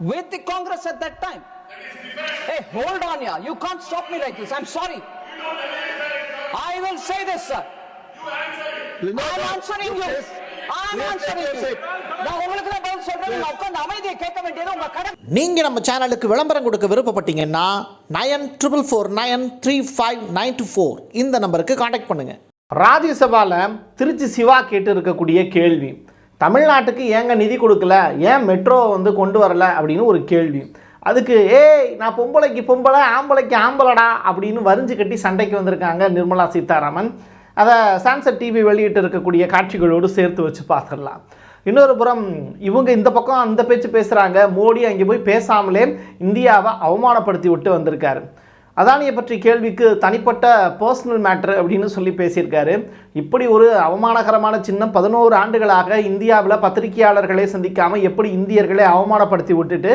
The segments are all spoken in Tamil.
with the Congress at that time. Hey, hold on, yeah. You can't stop me like this. I'm sorry. I will say this, sir. I'm answering you. I'm answering you. நான் உங்களுக்கு தான் பதில் சொல்றேன் நீங்க உட்கார்ந்து அமைதியை கேட்க வேண்டியது உங்க கடமை நீங்கள் நம்ம சேனலுக்கு விளம்பரம் கொடுக்க விருப்பப்பட்டீங்கன்னா nine triple four nine three five nine two four இந்த நம்பருக்கு காண்டாக்ட் பண்ணுங்கள் ராஜ்யசபாவில் திருச்சி சிவா கேட்டு இருக்கக்கூடிய கேள்வி தமிழ்நாட்டுக்கு ஏங்க நிதி கொடுக்கல? ஏன் மெட்ரோ வந்து கொண்டு வரல? அப்படின்னு ஒரு கேள்வி. அதுக்கு ஏய் நான் பொம்பளைக்கு பொம்பளை ஆம்பளைக்கு ஆம்பளடா அப்படின்னு வரிஞ்சு கட்டி சண்டைக்கு வந்திருக்காங்க நிர்மலா சீதாராமன். அதை சான்சர் டிவி வெளியிட்டு இருக்கக்கூடிய காட்சிகளோடு சேர்த்து வச்சு பார்த்துடலாம். இன்னொரு புறம் இவங்க இந்த பக்கம் அந்த பேச்சு பேசுகிறாங்க மோடி அங்கே போய் பேசாமலே இந்தியாவை அவமானப்படுத்தி விட்டு வந்திருக்காரு. அதானியை பற்றி கேள்விக்கு தனிப்பட்ட பர்சனல் மேட்ரு அப்படின்னு சொல்லி பேசியிருக்காரு. இப்படி ஒரு அவமானகரமான சின்னம் பதினோரு ஆண்டுகளாக இந்தியாவில் பத்திரிகையாளர்களை சந்திக்காமல் எப்படி இந்தியர்களை அவமானப்படுத்தி விட்டுட்டு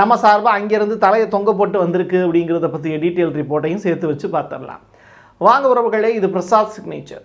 நம்ம சார்பாக அங்கேருந்து தலையை தொங்க போட்டு வந்திருக்கு அப்படிங்கிறத பற்றிய டீட்டெயில் ரிப்போர்ட்டையும் சேர்த்து வச்சு பார்த்துடலாம். வாங்க உறவுகளே இது பிரசாத் சிக்னேச்சர்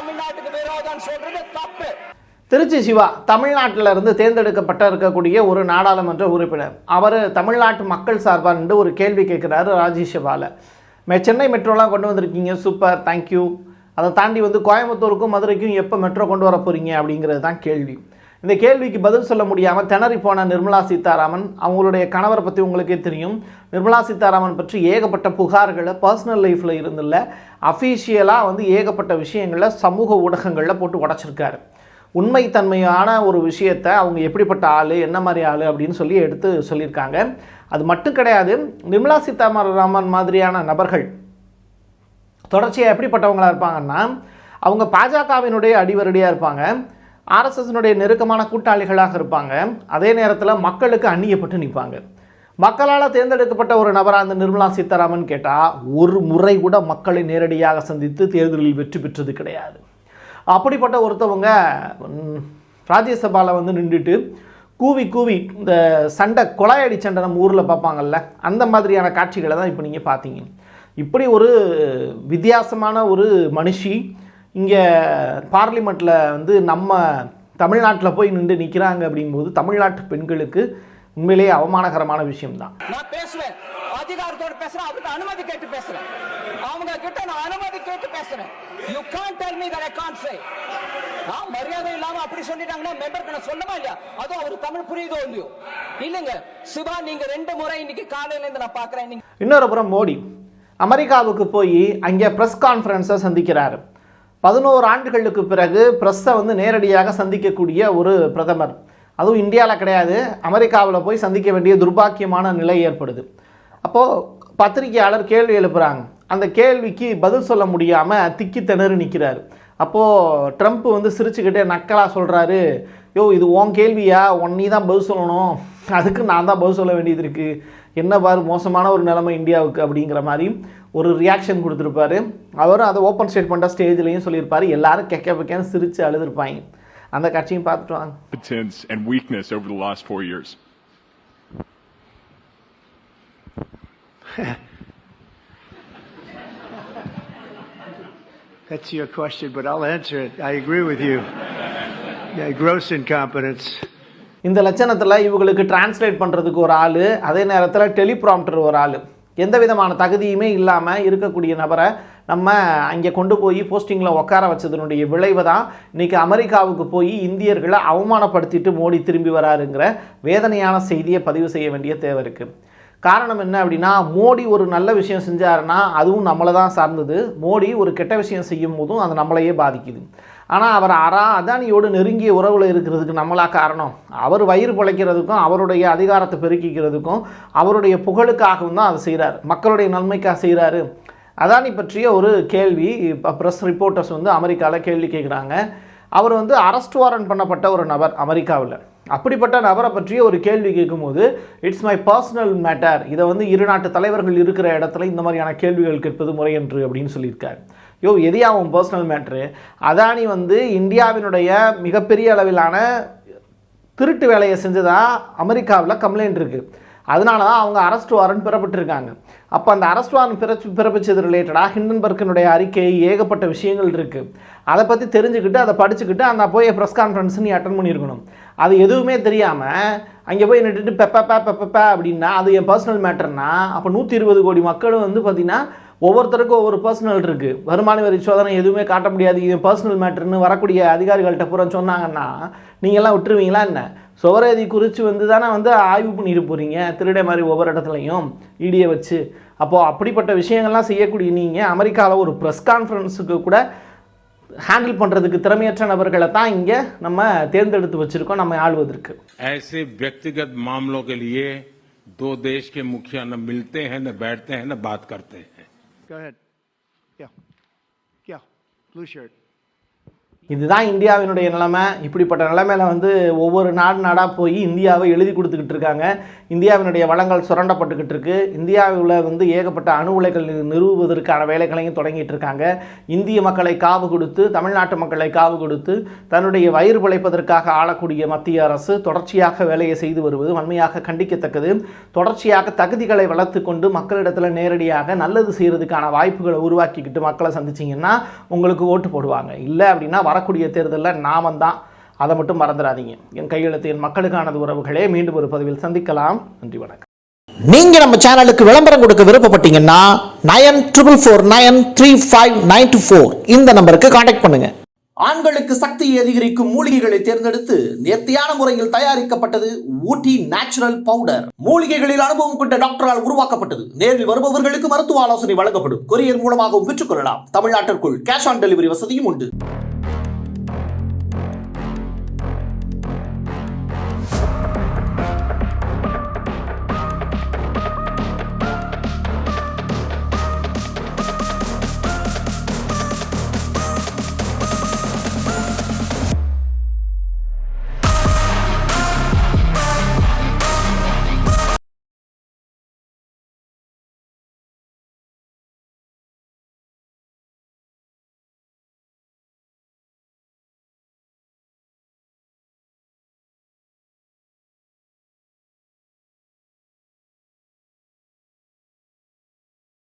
தமிழ்நாட்டுக்கு விரோதம் சொல்றது தப்பு. திருச்சி சிவா தமிழ்நாட்டில் இருந்து தேர்ந்தெடுக்கப்பட்ட இருக்கக்கூடிய ஒரு நாடாளுமன்ற உறுப்பினர். அவர் தமிழ்நாட்டு மக்கள் சார்பாக நின்று ஒரு கேள்வி கேட்குறாரு ராஜ்யசபாவில் மே சென்னை மெட்ரோலாம் கொண்டு வந்திருக்கீங்க சூப்பர் தேங்க்யூ அதை தாண்டி வந்து கோயம்புத்தூருக்கும் மதுரைக்கும் எப்போ மெட்ரோ கொண்டு வர போகிறீங்க அப்படிங்கிறது தான் கேள்வி. இந்த கேள்விக்கு பதில் சொல்ல முடியாமல் திணறி போன நிர்மலா சீதாராமன் அவங்களுடைய கணவரை பற்றி உங்களுக்கே தெரியும். நிர்மலா சீதாராமன் பற்றி ஏகப்பட்ட புகார்களை பர்சனல் லைஃப்பில் இருந்தில்ல அஃபீஷியலாக வந்து ஏகப்பட்ட விஷயங்களை சமூக ஊடகங்களில் போட்டு உடச்சிருக்காரு. உண்மைத்தன்மையான ஒரு விஷயத்தை அவங்க எப்படிப்பட்ட ஆள் என்ன மாதிரி ஆள் அப்படின்னு சொல்லி எடுத்து சொல்லியிருக்காங்க. அது மட்டும் கிடையாது நிர்மலா சீதாராமன் மாதிரியான நபர்கள் தொடர்ச்சியாக எப்படிப்பட்டவங்களாக இருப்பாங்கன்னா அவங்க பாஜகவினுடைய அடிவரடியாக இருப்பாங்க. ஆர்எஸ்எஸ்னுடைய நெருக்கமான கூட்டாளிகளாக இருப்பாங்க. அதே நேரத்தில் மக்களுக்கு அந்நியப்பட்டு நிற்பாங்க மக்களால் தேர்ந்தெடுக்கப்பட்ட ஒரு நபராக அந்த நிர்மலா சீதாராமன் கேட்டால் ஒரு முறை கூட மக்களை நேரடியாக சந்தித்து தேர்தலில் வெற்றி பெற்றது கிடையாது. அப்படிப்பட்ட ஒருத்தவங்க ராஜ்யசபாவில் வந்து நின்றுட்டு கூவி கூவி இந்த சண்டை கொலையடி சண்டை நம்ம ஊரில் பார்ப்பாங்கல்ல அந்த மாதிரியான காட்சிகளை தான் இப்போ நீங்கள் பார்த்தீங்க. இப்படி ஒரு வித்தியாசமான ஒரு மனுஷி இங்கே பார்லிமெண்ட்டில் வந்து நம்ம தமிழ்நாட்டில் போய் நின்று நிற்கிறாங்க அப்படிங்கும்போது தமிழ்நாட்டு பெண்களுக்கு உண்மையிலேயே அவமானகரமான விஷயம்தான். நான் பேசுவேன். அதிகாரத்தோட பேசுறேன். அவர்கிட்ட அனுமதி கேட்டு பேசுறேன். அவங்க கிட்ட நான் அனுமதி கேட்டு பேசுறேன். You can tell me that I can say நான் மரியாதை இல்லாம அப்படி சொல்லிட்டாங்கன்னா மெம்பருக்கு நான் சொல்லமா இல்லையா? அதுவும் அவர் தமிழ் புரியுதோ இல்லையோ? இல்லைங்க. சிவா நீங்க ரெண்டு முறை இன்னைக்கு காலையில இருந்து நான் பாக்குறேன் இன்னொரு புறம் மோடி. அமெரிக்காவுக்கு போய் அங்கே ப்ரெஸ் கான்ஃபரன்ஸை சந்திக்கிறாரு. பதினோரு ஆண்டுகளுக்கு பிறகு ப்ரெஸ்ஸை வந்து நேரடியாக சந்திக்கக்கூடிய ஒரு பிரதமர். அதுவும் இந்தியாவில் கிடையாது அமெரிக்காவில் போய் சந்திக்க வேண்டிய துர்பாக்கியமான நிலை ஏற்படுது. அப்போது பத்திரிகையாளர் கேள்வி எழுப்புகிறாங்க அந்த கேள்விக்கு பதில் சொல்ல முடியாமல் திக்கி திணறு நிற்கிறாரு அப்போது ட்ரம்ப் வந்து சிரிச்சுக்கிட்டே நக்கலாக சொல்கிறாரு யோ இது உன் கேள்வியா? உன் நீ தான் பதில் சொல்லணும். அதுக்கு நான் தான் பதில் சொல்ல வேண்டியது இருக்குது என்ன பாரு மோசமான ஒரு நிலைமை இந்தியாவுக்கு அப்படிங்கிற மாதிரி ஒரு ரியாக்ஷன் கொடுத்துருப்பாரு அவரும் அதை ஓப்பன் ஸ்டேட்மெண்ட்டாக ஸ்டேஜ்லேயும் சொல்லியிருப்பாரு எல்லாரும் கெக்க பக்கன்னு சிரித்து அழுதுருப்பாங்க அந்த காட்சியும் பார்த்துட்டு வாங்க and weakness over the last four years? That's your question, but I'll answer it. I agree with you. Yeah, gross incompetence. இந்த லட்சணத்தில் இவங்களுக்கு டிரான்ஸ்லேட் பண்ணுறதுக்கு ஒரு ஆள் அதே நேரத்தில் டெலிப்ராம்டர் ஒரு ஆள். எந்த விதமான தகுதியுமே இல்லாமல் இருக்கக்கூடிய நபரை நம்ம அங்கே கொண்டு போய் போஸ்டிங்கில் உட்கார வச்சதனுடைய விளைவு தான் இன்றைக்கி அமெரிக்காவுக்கு போய் இந்தியர்களை அவமானப்படுத்திட்டு மோடி திரும்பி வராருங்கிற வேதனையான செய்தியை பதிவு செய்ய வேண்டிய தேவை இருக்குது காரணம் என்ன அப்படின்னா மோடி ஒரு நல்ல விஷயம் செஞ்சாருன்னா அதுவும் நம்மளை தான் சார்ந்தது. மோடி ஒரு கெட்ட விஷயம் செய்யும் போதும் அது நம்மளையே பாதிக்குது. ஆனால் அவர் அரா அதானியோடு நெருங்கிய உறவில் இருக்கிறதுக்கு நம்மளா காரணம். அவர் வயிறு பிழைக்கிறதுக்கும் அவருடைய அதிகாரத்தை பெருக்கிக்கிறதுக்கும் அவருடைய புகழுக்காகவும் தான் அதை செய்கிறார் மக்களுடைய நன்மைக்காக செய்கிறாரு அதானி பற்றிய ஒரு கேள்வி இப்போ ப்ரெஸ் ரிப்போர்ட்டர்ஸ் வந்து அமெரிக்காவில் கேள்வி கேட்குறாங்க அவர் வந்து அரெஸ்ட் வாரண்ட் பண்ணப்பட்ட ஒரு நபர் அமெரிக்காவில். அப்படிப்பட்ட நபரை பற்றிய ஒரு கேள்வி கேட்கும்போது இட்ஸ் மை பர்சனல் மேட்டர் இதை வந்து இரு நாட்டு தலைவர்கள் இருக்கிற இடத்துல இந்த மாதிரியான கேள்விகள் கேட்பது முறையன்று அப்படின்னு சொல்லியிருக்காரு. யோ எதையா உன் பர்சனல் மேட்ரு அதானி வந்து இந்தியாவினுடைய மிகப்பெரிய அளவிலான திருட்டு வேலையை செஞ்சதாக அமெரிக்காவில் கம்ப்ளைண்ட் இருக்குது அதனால தான் அவங்க அரெஸ்ட் வாரண்ட் பெறப்பட்டிருக்காங்க. அப்போ அந்த அரெஸ்ட் வாரண்ட் பிறச்சு பிறப்பிச்சது ரிலேட்டடாக ஹிண்டன்பர்க்கினுடைய அறிக்கை ஏகப்பட்ட விஷயங்கள் இருக்குது அதை பற்றி தெரிஞ்சுக்கிட்டு அதை படிச்சுக்கிட்டு அந்த போய் ப்ரெஸ் கான்ஃபரன்ஸ் நீ அட்டன் பண்ணியிருக்கணும். அது எதுவுமே தெரியாமல் அங்கே போய் நின்றுட்டு பெப்பப்பா பெப்பப்பா அப்படின்னா அது என் பர்சனல் மேட்டர்னா அப்போ நூற்றி இருபது கோடி மக்களும் வந்து பார்த்திங்கன்னா ஒவ்வொருத்தருக்கும் ஒவ்வொரு பர்சனல் இருக்குது வருமான வரி சோதனை எதுவுமே காட்ட முடியாது. இது பர்சனல் மேட்டர்னு வரக்கூடிய அதிகாரிகள்கிட்ட பூரா சொன்னாங்கன்னா நீங்கள்லாம் விட்டுருவீங்களா என்ன? சுவரேதி குறித்து வந்து தானே வந்து ஆய்வு பண்ணிட்டு போகிறீங்க திருடை மாதிரி ஒவ்வொரு இடத்துலையும் இடியை வச்சு. அப்போது அப்படிப்பட்ட விஷயங்கள்லாம் செய்யக்கூடிய நீங்கள் அமெரிக்காவில் ஒரு ப்ரெஸ் கான்ஃபரன்ஸுக்கு கூட ஹேண்டில் பண்ணுறதுக்கு திறமையற்ற நபர்களை தான் இங்கே நம்ம தேர்ந்தெடுத்து வச்சுருக்கோம் நம்ம ஆள்வதற்கு ऐसे व्यक्तिगत मामलों के लिए दो देश के मुखिया न मिलते हैं न बैठते हैं न बात करते हैं Go ahead. Yeah. Yeah. Blue shirt. இதுதான் இந்தியாவினுடைய நிலைமை. இப்படிப்பட்ட நிலைமையில் வந்து ஒவ்வொரு நாடு நாடாக போய் இந்தியாவை எழுதி கொடுத்துக்கிட்டு இருக்காங்க. இந்தியாவினுடைய வளங்கள் சுரண்டப்பட்டுக்கிட்டு இருக்கு. இந்தியாவில் வந்து ஏகப்பட்ட அணு உலைகள் நிறுவுவதற்கான வேலைகளையும் தொடங்கிட்டு இருக்காங்க. இந்திய மக்களை காவு கொடுத்து தமிழ்நாட்டு மக்களை காவு கொடுத்து தன்னுடைய வயிறு பிழைப்பதற்காக ஆளக்கூடிய மத்திய அரசு தொடர்ச்சியாக வேலையை செய்து வருவது வன்மையாக கண்டிக்கத்தக்கது. தொடர்ச்சியாக தகுதிகளை வளர்த்து கொண்டு மக்களிடத்தில் நேரடியாக நல்லது செய்கிறதுக்கான வாய்ப்புகளை உருவாக்கிக்கிட்டு மக்களை சந்திச்சிங்கன்னா உங்களுக்கு ஓட்டு போடுவாங்க. இல்லை அப்படின்னா வர வரக்கூடிய தேர்தலில் நாம தான் அதை மட்டும் மறந்துடாதீங்க. என் கையெழுத்து என் மக்களுக்கானது உறவுகளே. மீண்டும் ஒரு பதிவில் சந்திக்கலாம். நன்றி வணக்கம். நீங்க நம்ம சேனலுக்கு விளம்பரம் கொடுக்க விருப்பப்பட்டீங்கன்னா nine triple four nine three five nine two four இந்த நம்பருக்கு காண்டாக்ட் பண்ணுங்க. ஆண்களுக்கு சக்தியை அதிகரிக்கும் மூலிகைகளை தேர்ந்தெடுத்து நேர்த்தியான முறையில் தயாரிக்கப்பட்டது ஊட்டி நேச்சுரல் பவுடர். மூலிகைகளில் அனுபவம் கொண்ட டாக்டரால் உருவாக்கப்பட்டது. நேரில் வருபவர்களுக்கு மருத்துவ ஆலோசனை வழங்கப்படும். கொரியர் மூலமாகவும் பெற்றுக்கொள்ளலாம். தமிழ்நாட்டிற்குள் கேஷ் ஆன் டெலிவரி வசதியும் உண்டு.